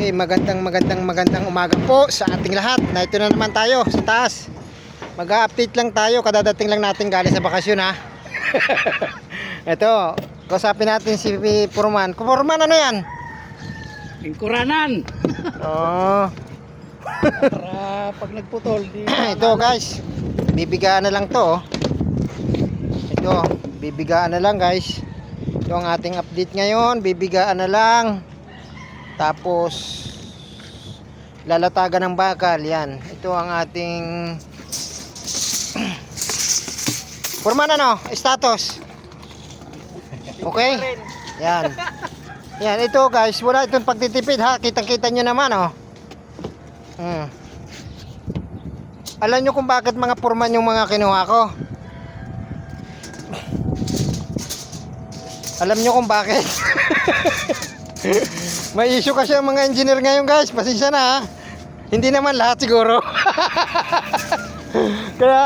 Okay, magandang magandang magandang umaga po sa ating lahat. Na ito na naman tayo sa taas. Mag-update lang tayo, kadadating lang natin galing sa bakasyon ha. ito, kausapin natin si Purman. Purman, ano yan? Lingkuranan. Oh, Para pag nagputol, di ito guys. Bibigaan na lang to. oh. Ito, bibigaan na lang guys. Ito ang ating update ngayon. Bibigaan na lang. Tapos lalatagan ng bakal. Yan. Ito ang ating Purman ano? Status. Okay? Yan. Yan, ito guys, wala itong pagtitipid ha. Kitang-kita nyo naman oh. Hmm. Alam nyo kung bakit mga purman yung mga kinuha ko? Alam nyo kung bakit? May issue kasi ang mga engineer ngayon guys. Pasensya na ha. Hindi naman lahat siguro. Kaya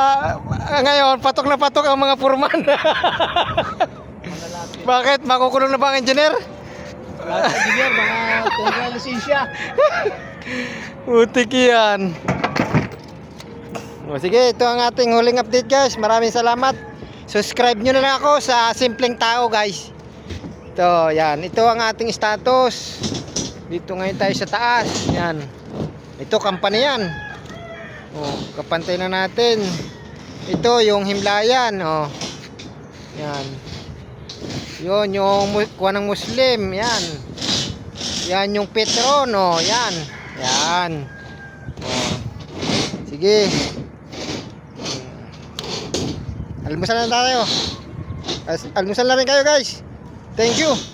ngayon, patok na patok ang mga purman. bakit? Makukulong na ba ang engineer? Lahat engineer, mga tungkol lisensya. Utik yan. O sige, ito ang ating huling update guys. Maraming salamat. Subscribe nyo na lang ako sa Simpleng Tao guys. Ito, yan. Ito ang ating status. Dito ngayon tayo sa taas. Yan. Ito, company yan. O, kapantay na natin. Ito, yung himlayan. O. Yan. Yun, yung kuha ng Muslim. Yan. Yan yung Petron. O, yan. Yan. O. Sige. Almusal na tayo. Almusal na rin kayo guys. Thank you.